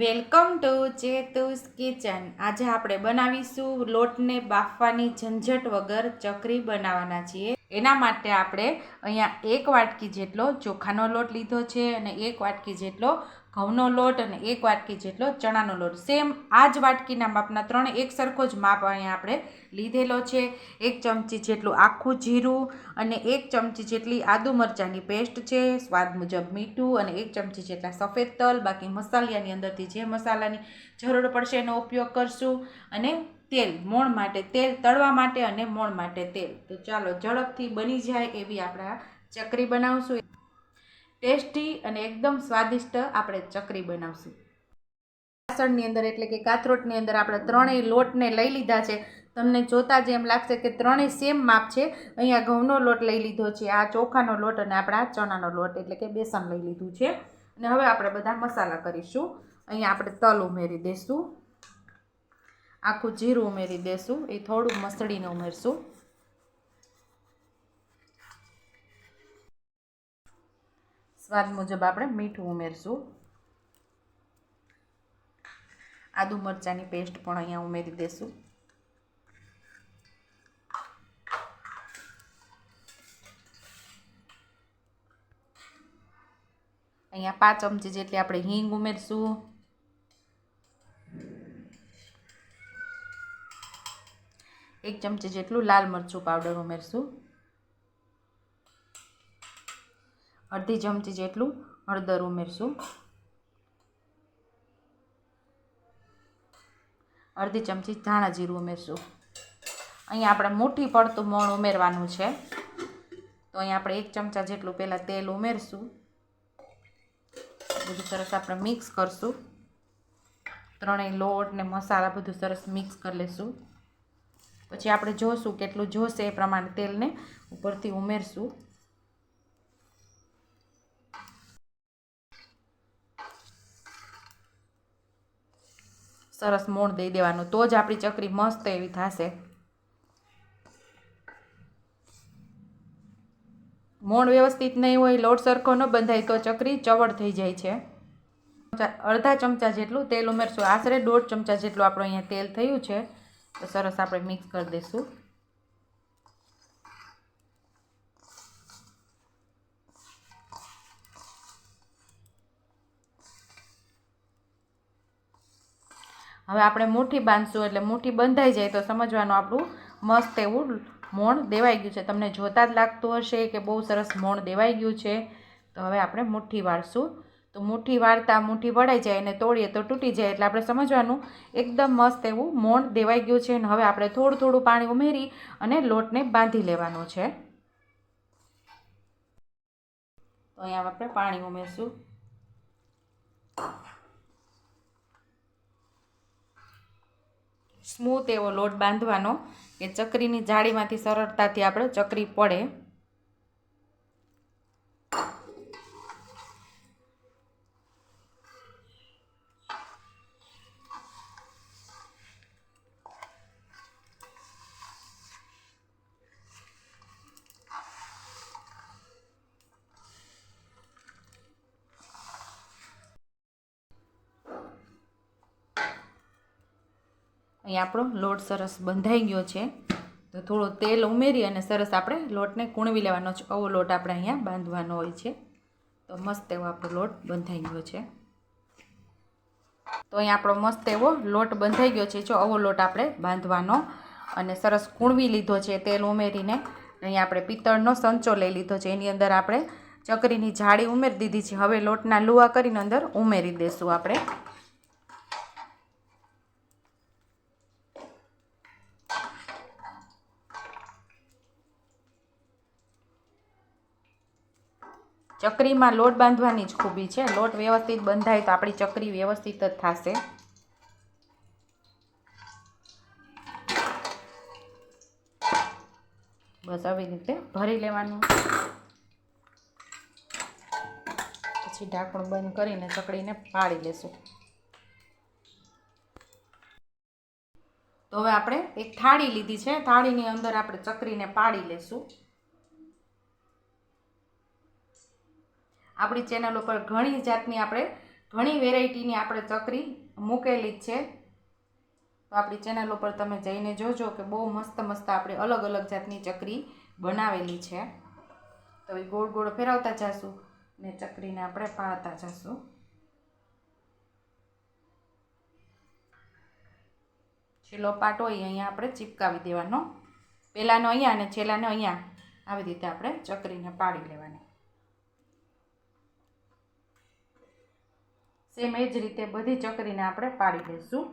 Welcome to ચેતુસ kitchen. આજે આપણે બનાવીશું લોટને બાફવાની ઝંઝટ વગર ચકરી બનાવવાના છીએ. એના માટે આપણે અહીંયા એક વાટકી જેટલો ચોખાનો લોટ લીધો છે અને એક વાટકી જેટલો ઘઉંનો લોટ અને એક વાટકી જેટલો ચણાનો લોટ. સેમ આ જ વાટકીના માપના ત્રણ એક સરખો જ માપ અહીંયા આપણે લીધેલો છે. એક ચમચી જેટલું આખું જીરું અને એક ચમચી જેટલી આદુ મરચાંની પેસ્ટ છે, સ્વાદ મુજબ મીઠું અને એક ચમચી જેટલા સફેદ તલ, બાકી મસાલિયાની અંદરથી જે મસાલાની જરૂર પડશે એનો ઉપયોગ કરશું. અને તેલ, મોણ માટે તેલ તળવા માટે અને મોણ માટે તેલ. તો ચાલો ઝડપથી બની જાય એવી આપણા ચકરી બનાવશું. ટેસ્ટી અને એકદમ સ્વાદિષ્ટ આપણે ચકરી બનાવશું. વાસણની અંદર એટલે કે કાથરોટની અંદર આપણે ત્રણેય લોટને લઈ લીધા છે. તમને જોતા જ એમ લાગશે કે ત્રણેય સેમ માપ છે. અહીંયા ઘઉંનો લોટ લઈ લીધો છે, આ ચોખાનો લોટ અને આપણા ચણાનો લોટ એટલે કે બેસન લઈ લીધું છે. અને હવે આપણે બધા મસાલા કરીશું. અહીંયા આપણે તલ ઉમેરી દઈશું આખું જીરું ઉમેરી દઈશું એ થોડું મસળીને ઉમેરશું. સ્વાદ મુજબ આપણે મીઠું ઉમેરશું. આદુ મરચાંની પેસ્ટ પણ અહીંયા ઉમેરી દઈશું અહીંયા પાંચ ચમચી જેટલી આપણે હિંગ ઉમેરશું. એક ચમચી જેટલું લાલ મરચું પાવડર ઉમેરશું. અડધી ચમચી જેટલું હળદર ઉમેરશું. અડધી ચમચી ધાણા જીરું ઉમેરશું. અહીંયા આપણે મોટી પડતું મોણ ઉમેરવાનું છે. તો અહીંયા આપણે એક ચમચા જેટલું પહેલાં તેલ ઉમેરશું. બધું સરસ આપણે મિક્સ કરશું. ત્રણેય લોટ ને મસાલા બધું સરસ મિક્સ કરી લઈશું પછી આપણે જોશું કેટલું જોશે એ પ્રમાણે તેલને ઉપરથી ઉમેરશું. સરસ મોણ દઈ દેવાનું. તો જ આપણી ચકરી મસ્ત એવી થશે. મોણ વ્યવસ્થિત નહીં હોય, લોટ સરખો ન બંધાય તો ચકરી ચવડ થઈ જાય છે. અડધા ચમચા જેટલું તેલ ઉમેરશું. આશરે દોઢ ચમચા જેટલું આપણું અહીંયા તેલ થયું છે. તો સરસ આપણે મિક્સ કરી દઈશું. હવે આપણે મુઠ્ઠી બાંધશું એટલે મુઠ્ઠી બંધાઈ જાય તો સમજવાનું આપણું મસ્ત એવું મોણ દેવાઈ ગયું છે. તમને જોતાં જ લાગતું હશે કે બહુ સરસ મોણ દેવાઈ ગયું છે. તો હવે આપણે મુઠ્ઠી વાળશું. તો મુઠ્ઠી વાળતા મુઠ્ઠી વળાઈ જાય અને તોડીએ તો તૂટી જાય એટલે આપણે સમજવાનું એકદમ મસ્ત એવું મોણ દેવાઈ ગયું છે. અને હવે આપણે થોડું થોડું પાણી ઉમેરી અને લોટને બાંધી લેવાનો છે. તો અહીંયા આપણે પાણી ઉમેરશું. સ્મૂથ એવો લોટ બાંધવાનો કે ચકરીની જાળીમાંથી સરળતાથી આપણે ચકરી પડે. અહીં આપણો લોટ સરસ બંધાઈ ગયો છે. તો થોડું તેલ ઉમેરી અને સરસ આપણે લોટને કૂણવી લેવાનો છે. આવો લોટ આપણે અહીંયા બાંધવાનો હોય છે. તો મસ્ત એવો આપણો લોટ બંધાઈ ગયો છે. તો અહીં આપણો મસ્ત એવો લોટ બંધાઈ ગયો છે. જો આવો લોટ આપણે બાંધવાનો અને સરસ કૂણવી લીધો છે તેલ ઉમેરીને. અહીંયા આપણે પિત્તળનો સંચો લઈ લીધો છે. એની અંદર આપણે ચકરીની જાળી ઉમેરી દીધી છે. હવે લોટના લુવા કરીને અંદર ઉમેરી દઈશું આપણે. ચકરીમાં લોટ બાંધવાની જ ખૂબી છે. લોટ વ્યવસ્થિત બંધાય તો આપણી ચકરી વ્યવસ્થિત જ થશે. બસ આવી રીતે ભરી લેવાનું. પછી ઢાંકણું બંધ કરીને ચકડીને પાડી લેશું. તો હવે આપણે એક થાળી લીધી છે. થાળીની અંદર આપણે ચકરીને પાડી લેશું. આપણી ચેનલ ઉપર ઘણી જાતની આપણે, ઘણી વેરાયટીની આપણે ચકરી મૂકેલી જ છે. તો આપણી ચેનલ ઉપર તમે જઈને જોજો કે બહુ મસ્ત મસ્ત આપણે અલગ અલગ જાતની ચકરી બનાવેલી છે. તો એ ગોળ ગોળ ફેરવતા જઈશું ને ચકરીને આપણે પાળતા જઈશું છેલ્લો પાટો અહીંયા આપણે ચીપકાવી દેવાનો. પહેલાંનો અહીંયા અને છેલ્લાનો અહીંયા આવી રીતે આપણે ચકરીને પાડી લેવાની. સેમ એ જ રીતે બધી ચકરીને આપણે પાડી લઈશું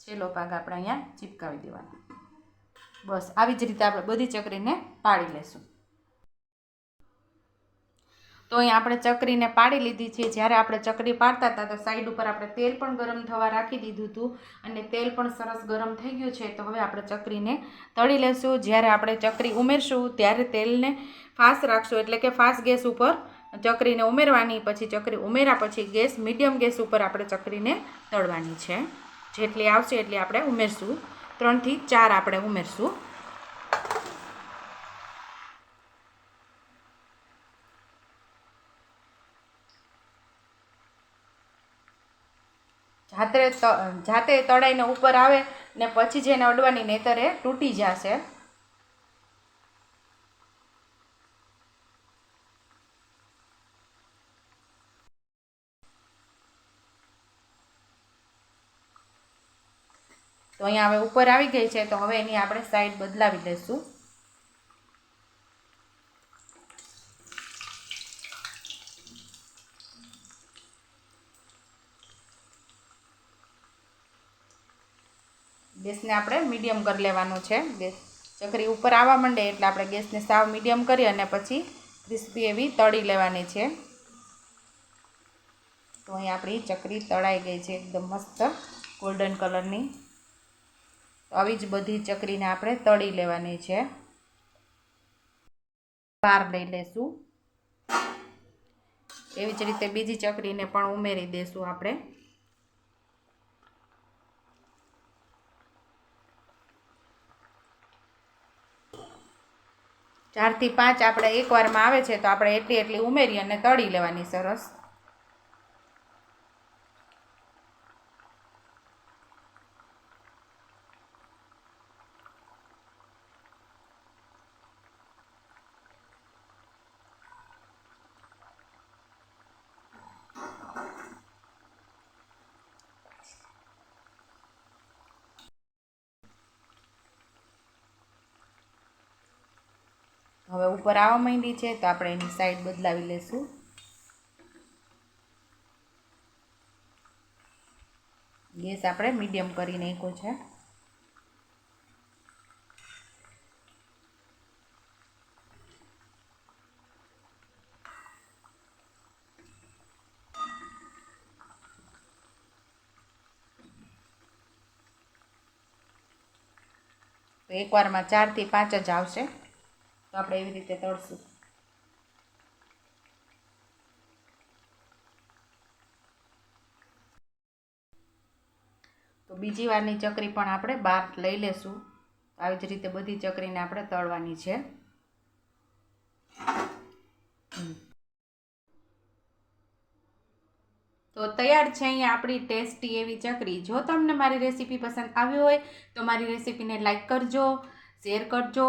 છેલ્લો ભાગ આપણે અહીંયા ચીપકાવી દેવાનો. બસ, આવી જ રીતે આપણે બધી ચકરીને પાડી લેશું. તો અહીં આપણે ચકરીને પાડી લીધી છે. જ્યારે આપણે ચકરી પાડતા હતા, તો સાઈડ ઉપર આપણે તેલ પણ ગરમ થવા રાખી દીધું હતું અને તેલ પણ સરસ ગરમ થઈ ગયું છે. તો હવે આપણે ચકરીને તળી લેશું. જ્યારે આપણે ચકરી ઉમેરશું, ત્યારે તેલને ફાસ્ટ રાખશું. એટલે કે ફાસ્ટ ગેસ ઉપર ચકરીને ઉમેરવાની, પછી ચકરી ઉમેર્યા પછી ગેસ, મીડિયમ ગેસ ઉપર આપણે ચકરીને તળવાની છે. જેટલી આવશે એટલી આપણે ઉમેરશું. ત્રણથી ચાર આપણે ઉમેરશું. જાતે જાતે તળાઈને ઉપર આવે ને પછી જેને અડવાની નહીતર એ તૂટી જશે. તો અહીંયા હવે ઉપર આવી ગઈ છે, તો હવે એની આપણે સાઈડ બદલાવી લઈશું. ગેસને આપણે મીડિયમ કરી લેવાનો છે. ગેસ ચકરી ઉપર આવવા માંડે એટલે આપણે ગેસને સાવ મીડિયમ કરી અને પછી ક્રિસ્પી એવી તળી લેવાની છે. તો અહીં આપણી ચકરી તળાઈ ગઈ છે એકદમ મસ્ત ગોલ્ડન કલરની તો આવી જ બધી ચકરીને આપણે તળી લેવાની છે. બહાર લઈ લેશું. એવી જ રીતે બીજી ચકરીને પણ ઉમેરી દઈશું આપણે. ચારથી પાંચ આપણે એકવારમાં આવે છે, તો આપણે એટલી એટલી ઉમેરી અને તળી લેવાની સરસ. હવે ઉપર આવવા માંડી છે તો આપણે એની સાઈડ બદલાવી લેશું. ગેસ આપણે મીડિયમ કરી નાખ્યો છે. એકવારમાં ચારથી પાંચ જ આવશે. તો આપણે એવી રીતે તળશું. તો બીજી વારની ચકરી પણ આપણે બહાર લઈ લેશું. આવી જ રીતે બધી ચકરીને આપણે તળવાની છે. તો તૈયાર છે અહીંયા આપણી ટેસ્ટી એવી ચકરી. જો તમને મારી રેસીપી પસંદ આવી હોય તો મારી રેસીપીને લાઈક કરજો, શેર કરજો.